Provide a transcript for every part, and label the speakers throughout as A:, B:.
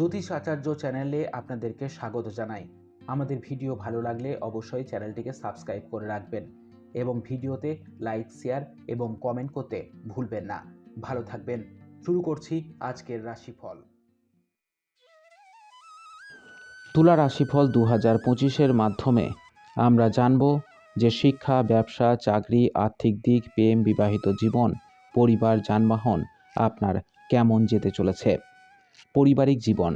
A: জ্যোতিষ আচার্য চ্যানেলে আপনাদেরকে স্বাগত জানাই। আমাদের ভিডিও ভালো লাগলে অবশ্যই চ্যানেলটিকে সাবস্ক্রাইব করে রাখবেন এবং ভিডিওতে লাইক, শেয়ার এবং কমেন্ট করতে ভুলবেন না। ভালো থাকবেন। শুরু করছি আজকের রাশিফল। তুলা রাশিফল দু হাজার পঁচিশের মাধ্যমে আমরা জানব যে শিক্ষা, ব্যবসা, চাকরি, আর্থিক দিক, প্রেম, বিবাহিত জীবন, পরিবার, যানবাহন আপনার কেমন যেতে চলেছে। পারিবারিক জীবন।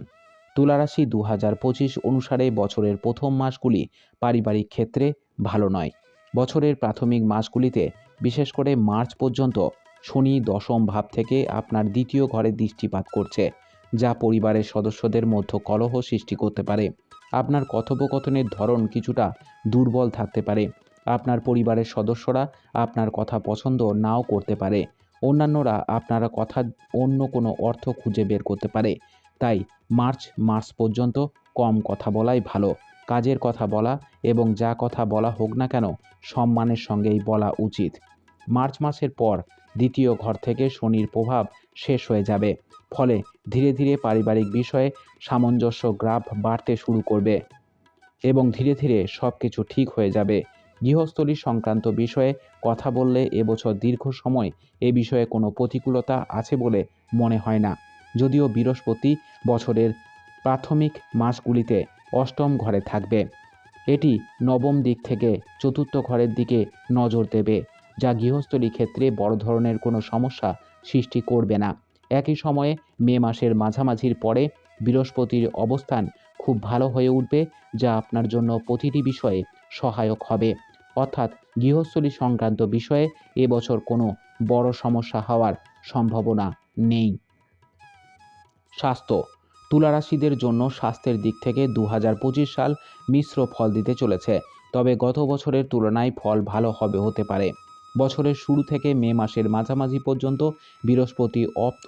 A: তুলারাশি দু হাজার পঁচিশ অনুসারে বছরের প্রথম মাসগুলি পারিবারিক ক্ষেত্রে ভালো নয়। বছরের প্রাথমিক মাসগুলিতে বিশেষ করে মার্চ পর্যন্ত শনি দশম ভাব থেকে আপনার দ্বিতীয় ঘরে দৃষ্টিপাত করছে, যা পরিবারের সদস্যদের মধ্যে কলহ সৃষ্টি করতে পারে। আপনার কথোপকথনের ধরন কিছুটা দুর্বল থাকতে পারে। আপনার পরিবারের সদস্যরা আপনার কথা পছন্দ নাও করতে পারে। অন্যান্যরা আপনারা কথা অন্য কোনো অর্থ খুঁজে বের করতে পারে। তাই মার্চ মাস পর্যন্ত কম কথা বলাই ভালো। কাজের কথা বলা এবং যা কথা বলা হোক না কেন, সম্মানের সঙ্গেই বলা উচিত। মার্চ মাসের পর দ্বিতীয় ঘর থেকে শনির প্রভাব শেষ হয়ে যাবে। ফলে ধীরে ধীরে পারিবারিক বিষয়ে সামঞ্জস্য গ্রাফ বাড়তে শুরু করবে এবং ধীরে ধীরে সব কিছু ঠিক হয়ে যাবে। গৃহস্থলী সংক্রান্ত বিষয়ে কথা বললে এবছর দীর্ঘ সময় এ বিষয়ে কোনো প্রতিকূলতা আছে বলে মনে হয় না। যদিও বৃহস্পতি বছরের প্রাথমিক মাসগুলিতে অষ্টম ঘরে থাকবে। এটি নবম দিক থেকে চতুর্থ ঘরের দিকে নজর দেবে, যা গৃহস্থলী ক্ষেত্রে বড় ধরনের কোনো সমস্যা সৃষ্টি করবে না। একই সময়ে মে মাসের মাঝামাঝির পরে বৃহস্পতির অবস্থান খুব ভালো হয়ে উঠবে, যা আপনার জন্য প্রতিটি বিষয়ে সহায়ক হবে। অর্থাৎ গৃহস্থলী সংক্রান্ত বিষয়ে এবছর কোনো বড় সমস্যা হওয়ার সম্ভাবনা নেই। স্বাস্থ্য। তুলারাশিদের জন্য স্বাস্থ্যের দিক থেকে দু হাজার পঁচিশ সাল মিশ্র ফল দিতে চলেছে। তবে গত বছরের তুলনায় ফল ভালো হবে হতে পারে। বছরের শুরু থেকে মে মাসের মাঝামাঝি পর্যন্ত বৃহস্পতি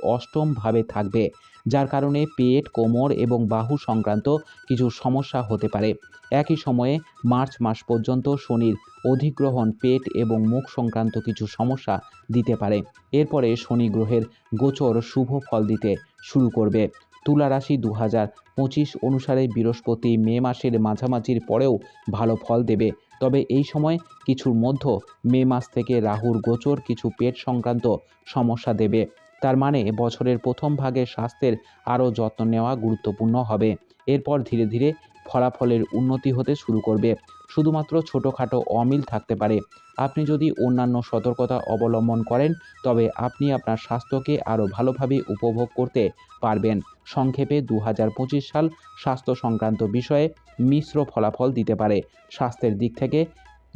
A: অষ্টমভাবে থাকবে, যার কারণে পেট, কোমর এবং বাহু সংক্রান্ত কিছু সমস্যা হতে পারে। একই সময়ে মার্চ মাস পর্যন্ত শনির অধিগ্রহণ পেট এবং মুখ সংক্রান্ত কিছু সমস্যা দিতে পারে। এরপরে শনি গ্রহের গোচর শুভ ফল দিতে শুরু করবে। তুলা রাশি দু হাজার পঁচিশ অনুসারে বৃহস্পতি মে মাসের মাঝামাঝির পরেও ভালো ফল দেবে। তবে এই সময় কিছুর মধ্য মে মাস থেকে রাহুর গোচর কিছু পেট সংক্রান্ত সমস্যা দেবে। তার মানে বছরের প্রথম ভাগে স্বাস্থ্যের আরও যত্ন নেওয়া গুরুত্বপূর্ণ হবে। এরপর ধীরে ধীরে ফলাফলের উন্নতি হতে শুরু করবে। শুধুমাত্র ছোটোখাটো অমিল থাকতে পারে। আপনি যদি অন্যান্য সতর্কতা অবলম্বন করেন, তবে আপনি আপনার স্বাস্থ্যকে আরও ভালোভাবে উপভোগ করতে পারবেন। সংক্ষেপে দু হাজার পঁচিশ সাল স্বাস্থ্য সংক্রান্ত বিষয়ে মিশ্র ফলাফল দিতে পারে। স্বাস্থ্যের দিক থেকে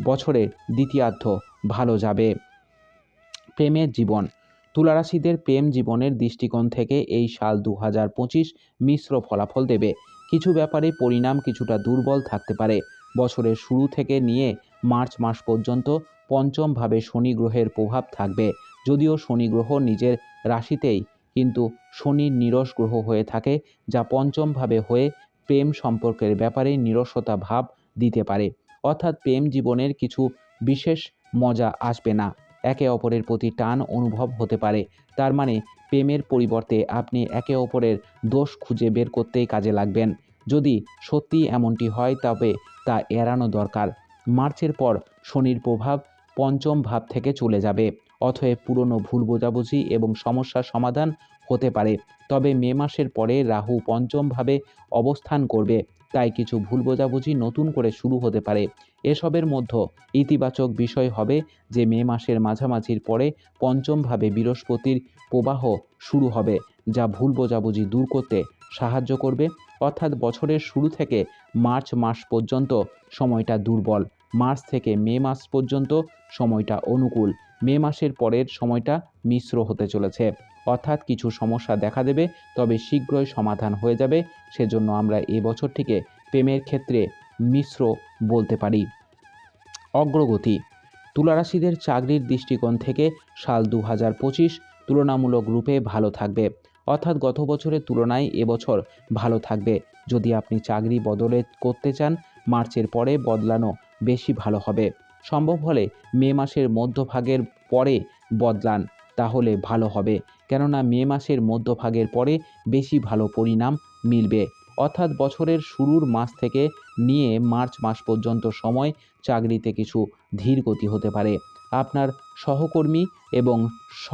A: বছরের দ্বিতীয়ার্ধ ভালো যাবে। প্রেমের জীবন। তুলারাশিদের প্রেম জীবনের দৃষ্টিকোণ থেকে এই সাল দু হাজার পঁচিশ মিশ্র ফলাফল দেবে। কিছু ব্যাপারে পরিণাম কিছুটা দুর্বল থাকতে পারে। বছরের শুরু থেকে নিয়ে মার্চ মাস পর্যন্ত পঞ্চমভাবে শনি গ্রহের প্রভাব থাকবে। যদিও শনি গ্রহ নিজের রাশিতেই, কিন্তু শনির নিরস গ্রহ হয়ে থাকে, যা পঞ্চমভাবে হয়ে প্রেম সম্পর্কের ব্যাপারে নিরসতা ভাব দিতে পারে। অর্থাৎ প্রেম জীবনের কিছু বিশেষ মজা আসবে না। একে অপরের প্রতি টান অনুভব হতে পারে। তার মানে প্রেমের পরিবর্তে আপনি একে অপরের দোষ খুঁজে বের করতেই কাজে লাগবেন। যদি সত্যি এমনটি হয়, তবে তা এড়ানো দরকার। মার্চের পর শনির প্রভাব পঞ্চম ভাব থেকে চলে যাবে। অথবা পুরনো ভুল বোঝাবুঝি এবং সমস্যার সমাধান হতে পারে। তবে মে মাসের পরে রাহু পঞ্চমভাবে অবস্থান করবে। তাই কিছু ভুল বোঝাবুঝি নতুন করে শুরু হতে পারে। এসবের মধ্যে ইতিবাচক বিষয় হবে যে মে মাসের মাঝামাঝির পরে পঞ্চমভাবে বৃহস্পতির প্রবাহ শুরু হবে, যা ভুল বোঝাবুঝি দূর করতে সাহায্য করবে। অর্থাৎ বছরের শুরু থেকে মার্চ মাস পর্যন্ত সময়টা দুর্বল। মার্চ থেকে মে মাস পর্যন্ত সময়টা অনুকূল। মে মাসের পরের সময়টা মিশ্র হতে চলেছে। অর্থাৎ কিছু সমস্যা দেখা দেবে, তবে শীঘ্রই সমাধান হয়ে যাবে। সেজন্য আমরা এই বছরটিকে প্রেমের ক্ষেত্রে মিশ্র বলতে পারি। অগ্রগতি। তুলারাশিদের চাকরির দৃষ্টিকোণ থেকে সাল দু হাজার পঁচিশ তুলনামূলক রূপে ভালো থাকবে। অর্থাৎ গত বছরের তুলনায় এবছর ভালো থাকবে। যদি আপনি চাকরি বদলে করতে চান, মার্চের পরে বদলানো বেশি ভালো হবে। সম্ভব হলে মে মাসের মধ্যভাগের পরে বদলান, তাহলে ভালো হবে। কেননা মে মাসের মধ্যভাগের পরে বেশি ভালো পরিণাম মিলবে। অর্থাৎ বছরের শুরুর মাস থেকে নিয়ে মার্চ মাস পর্যন্ত সময় চাকরিতে কিছু ধীর গতি হতে পারে। আপনার সহকর্মী এবং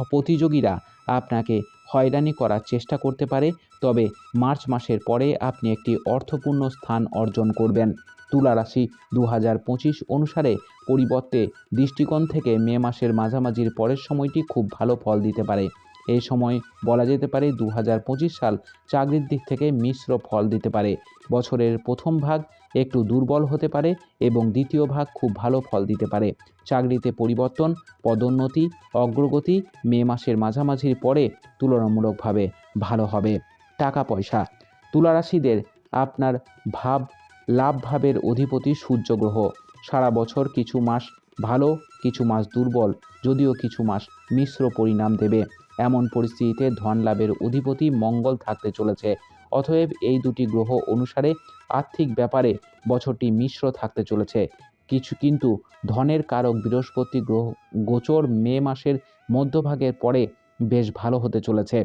A: প্রতিযোগীরা আপনাকে হয়রানি করার চেষ্টা করতে পারে, তবে মার্চ মাসের পরে আপনি একটি অর্থপূর্ণ স্থান অর্জন করবেন। তুলা রাশি দু হাজার পঁচিশ অনুসারে পরিবর্তে দৃষ্টিকোণ থেকে মে মাসের মাঝামাঝির পরের সময়টি খুব ভালো ফল দিতে পারে। এই সময় বলা যেতে পারে দু হাজার পঁচিশ সাল চাকরির দিক থেকে মিশ্র ফল দিতে পারে। বছরের প্রথম ভাগ একটু দুর্বল হতে পারে এবং দ্বিতীয় ভাগ খুব ভালো ফল দিতে পারে। চাকরিতে পরিবর্তন, পদোন্নতি, অগ্রগতি মে মাসের মাঝামাঝির পরে তুলনামূলকভাবে ভালো হবে। টাকা পয়সা, তুলারাশিদের আপনার ভাব লাভ ভাবের অধিপতি সূর্য গ্রহ সারা বছর কিছু মাস ভালো, কিছু মাস দুর্বল, যদিও কিছু মাস মিশ্র পরিণাম দেবে। এমন পরিস্থিতিতে ধন লাভের অধিপতি মঙ্গল থাকতে চলেছে। অতএব এই দুটি গ্রহ অনুসারে আর্থিক ব্যাপারে বছরটি মিশ্র থাকতে চলেছে। কিছু, কিন্তু ধনের কারক বৃহস্পতি গ্রহ গোচর মে মাসের মধ্যভাগের পরে বেশ ভালো হতে চলেছে।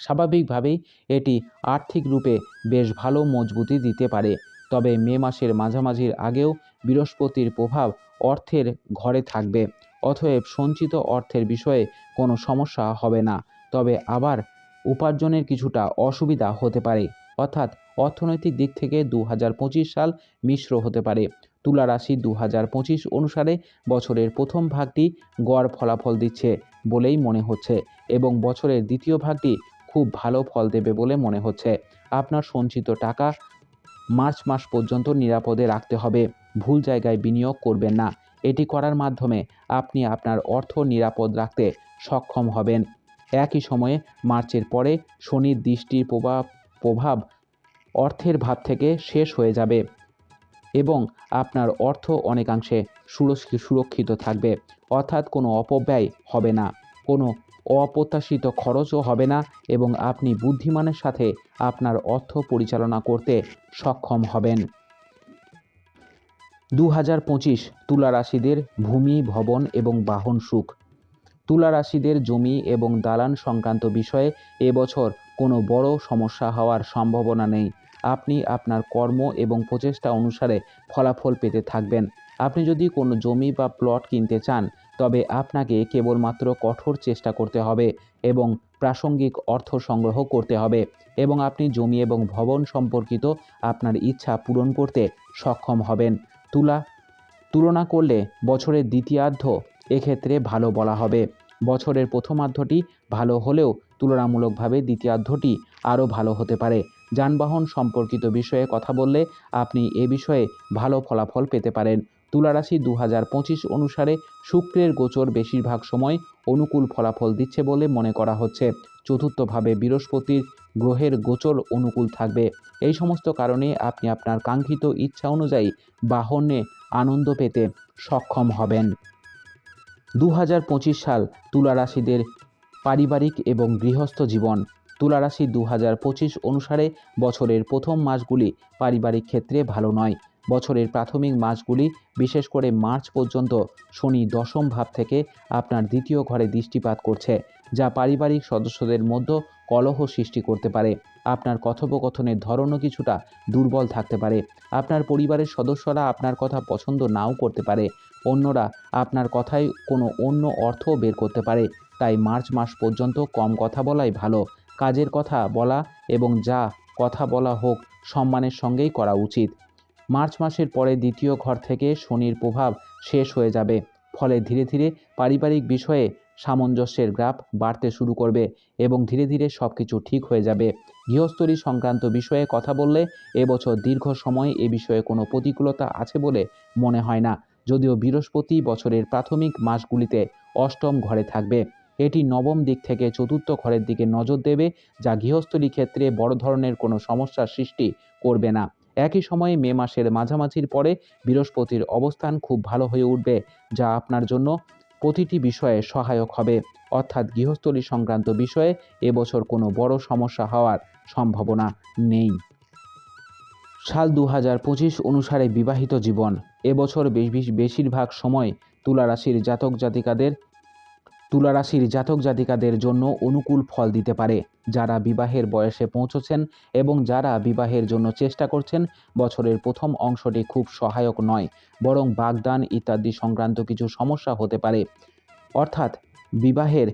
A: স্বাভাবিকভাবেই এটি আর্থিক রূপে বেশ ভালো মজবুতি দিতে পারে। তবে মে মাসের মাঝামাঝির আগেও বৃহস্পতির প্রভাব অর্থের ঘরে থাকবে। অতএব সঞ্চিত অর্থের বিষয়ে কোনো সমস্যা হবে না। তবে আবার উপার্জনের কিছুটা অসুবিধা হতে পারে। অর্থাৎ অর্থনৈতিক দিক থেকে দু হাজার পঁচিশ সাল মিশ্র হতে পারে। তুলা রাশি দু হাজার পঁচিশ অনুসারে বছরের প্রথম ভাগটি গড় ফলাফল দিচ্ছে বলেই মনে হচ্ছে এবং বছরের দ্বিতীয় ভাগটি খুব ভালো ফল দেবে বলে মনে হচ্ছে। আপনার সঞ্চিত টাকা মার্চ মাস পর্যন্ত নিরাপদে রাখতে হবে। ভুল জায়গায় বিনিয়োগ করবেন না। এটি করার মাধ্যমে আপনি আপনার অর্থ নিরাপদ রাখতে সক্ষম হবেন। একই সময়ে মার্চের পরে শনির দৃষ্টির প্রভাব প্রভাব অর্থের ভাব থেকে শেষ হয়ে যাবে এবং আপনার অর্থ অনেকাংশে সুরক্ষিত থাকবে। অর্থাৎ কোনো অপব্যয় হবে না। কোনো অপ্রত্যাশিত খরচও হবে না এবং আপনি বুদ্ধিমানের সাথে আপনার অর্থ পরিচালনা করতে সক্ষম হবেন। দু হাজার পঁচিশ তুলা রাশিদের ভূমি, ভবন এবং বাহন সুখ। তুলা রাশিদের জমি এবং দালান সংক্রান্ত বিষয়ে এবছর কোনো বড় সমস্যা হওয়ার সম্ভাবনা নেই। আপনি আপনার কর্ম এবং প্রচেষ্টা অনুসারে ফলাফল পেতে থাকবেন। আপনি যদি কোনো জমি বা প্লট কিনতে চান তবে আপনাকে কেবলমাত্র কঠোর চেষ্টা করতে হবে এবং প্রাসঙ্গিক অর্থ সংগ্রহ করতে হবে এবং আপনি জমি এবং ভবন সম্পর্কিত আপনার ইচ্ছা পূরণ করতে সক্ষম হবেন। তুলা, তুলনা করলে বছরের দ্বিতীয়ার্ধ এক্ষেত্রে ভালো বলা হবে। বছরের প্রথমার্ধটি ভালো হলেও তুলনামূলকভাবে দ্বিতীয়ার্ধটি আরও ভালো হতে পারে। যানবাহন সম্পর্কিত বিষয়ে কথা বললে আপনি এ বিষয়ে ভালো ফলাফল পেতে পারেন। তুলারাশি দু হাজার পঁচিশ অনুসারে শুক্রের গোচর বেশিরভাগ সময় অনুকূল ফলাফল দিচ্ছে বলে মনে করা হচ্ছে। চতুর্থভাবে বৃহস্পতির গ্রহের গোচর অনুকূল থাকবে। এই সমস্ত কারণে আপনি আপনার কাঙ্ক্ষিত ইচ্ছা অনুযায়ী বাহনে আনন্দ পেতে সক্ষম হবেন। দু হাজার পঁচিশ সাল তুলারাশিদের পারিবারিক এবং গৃহস্থ জীবন। তুলা রাশি দু অনুসারে বছরের প্রথম মাসগুলি পারিবারিক ক্ষেত্রে ভালো নয়। বছরের প্রাথমিক মাসগুলি, বিশেষ করে মার্চ পর্যন্ত শনি দশম ভাব থেকে আপনার দ্বিতীয় ঘরে দৃষ্টিপাত করছে, যা পারিবারিক সদস্যদের মধ্যে কলহ সৃষ্টি করতে পারে। আপনার কথোপকথনের ধরনও কিছুটা দুর্বল থাকতে পারে। আপনার পরিবারের সদস্যরা আপনার কথা পছন্দ নাও করতে পারে। অন্যরা আপনার কথায় কোনো অন্য অর্থও বের করতে পারে। তাই মার্চ মাস পর্যন্ত কম কথা বলাই ভালো। কাজের কথা বলা এবং যা কথা বলা হোক সম্মানের সঙ্গেই করা উচিত। মার্চ মাসের পরে দ্বিতীয় ঘর থেকে শনির প্রভাব শেষ হয়ে যাবে। ফলে ধীরে ধীরে পারিবারিক বিষয়ে সামঞ্জস্যের গ্রাফ বাড়তে শুরু করবে এবং ধীরে ধীরে সব কিছু ঠিক হয়ে যাবে। গৃহস্থলী সংক্রান্ত বিষয়ে কথা বললে এবছর দীর্ঘ সময় এ বিষয়ে কোনো প্রতিকূলতা আছে বলে মনে হয় না। যদিও বৃহস্পতি বছরের প্রাথমিক মাসগুলিতে অষ্টম ঘরে থাকবে। এটি নবম দিক থেকে চতুর্থ ঘরের দিকে নজর দেবে, যা গৃহস্থলী ক্ষেত্রে বড় ধরনের কোনো সমস্যার সৃষ্টি করবে না। একই সময়ে মে মাসের মাঝামাঝির পরে বৃহস্পতির অবস্থান খুব ভালো হয়ে উঠবে, যা আপনার জন্য প্রতিটি বিষয়ে সহায়ক হবে। অর্থাৎ গৃহস্থলী সংক্রান্ত বিষয়ে এবছর কোনো বড় সমস্যা হওয়ার সম্ভাবনা নেই। সাল দু হাজার পঁচিশ অনুসারে বিবাহিত জীবন। এবছর বেশ- বেশ- বেশিরভাগ সময় তুলা রাশির জাতক জাতিকাদের তুলারাশির জাতক জাতিকাদের জন্য অনুকূল ফল দিতে পারে। যারা বিবাহের বয়সে পৌঁছেছেন এবং যারা বিবাহের জন্য চেষ্টা করছেন, বছরের প্রথম অংশটি খুব সহায়ক নয়, বরং বাগদান ইত্যাদি সংক্রান্ত কিছু সমস্যা হতে পারে। অর্থাৎ বিবাহের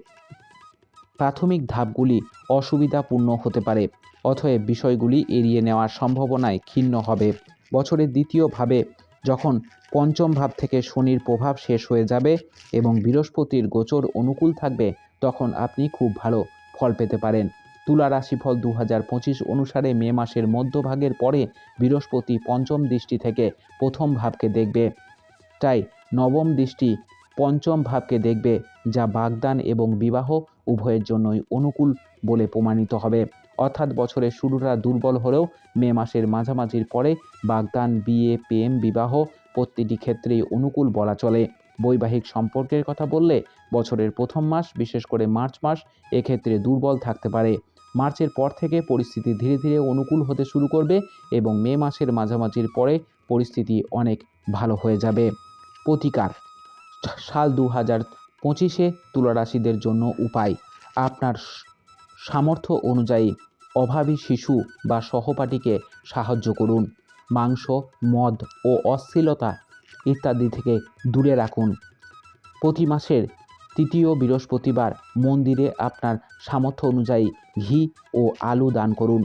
A: প্রাথমিক ধাপগুলি অসুবিধাপূর্ণ হতে পারে অতএব বিষয়গুলি এড়িয়ে নেওয়ার সম্ভাবনায় ক্ষীণ হবে। বছরের দ্বিতীয় ভাবে যখন পঞ্চম ভাব থেকে শনির প্রভাব শেষ হয়ে যাবে এবং বৃহস্পতির গোচর অনুকূল থাকবে, তখন আপনি খুব ভালো ফল পেতে পারেন। তুলা রাশিফল দু হাজার পঁচিশ অনুসারে মে মাসের মধ্যভাগের পরে বৃহস্পতি পঞ্চম দৃষ্টি থেকে প্রথম ভাবকে দেখবে। তাই নবম দৃষ্টি পঞ্চম ভাবকে দেখবে, যা বাগদান এবং বিবাহ উভয়ের জন্যই অনুকূল বলে প্রমাণিত হবে। অর্থাৎ বছরের শুরুটা দুর্বল হলেও মে মাসের মাঝামাঝির পরে বাগদান, বিয়ে, প্রেম, বিবাহ প্রতিটি ক্ষেত্রেই অনুকূল বলা চলে। বৈবাহিক সম্পর্কের কথা বললে বছরের প্রথম মাস, বিশেষ করে মার্চ মাস, এক্ষেত্রে দুর্বল থাকতে পারে। মার্চের পর থেকে পরিস্থিতি ধীরে ধীরে অনুকূল হতে শুরু করবে এবং মে মাসের মাঝামাঝির পরে পরিস্থিতি অনেক ভালো হয়ে যাবে। প্রতিকার সাল দু হাজার পঁচিশে তুলারাশিদের জন্য উপায়। আপনার সামর্থ্য অনুযায়ী অভাবী শিশু বা সহপাঠীকে সাহায্য করুন। মাংস, মদ ও অশ্লীলতা ইত্যাদি থেকে দূরে রাখুন। প্রতি মাসের তৃতীয় বৃহস্পতিবার মন্দিরে আপনার সামর্থ্য অনুযায়ী ঘি ও আলু দান করুন।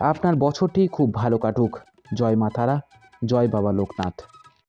A: আপনার বছরটি খুব ভালো কাটুক। জয় মা তারা, জয় বাবা লোকনাথ।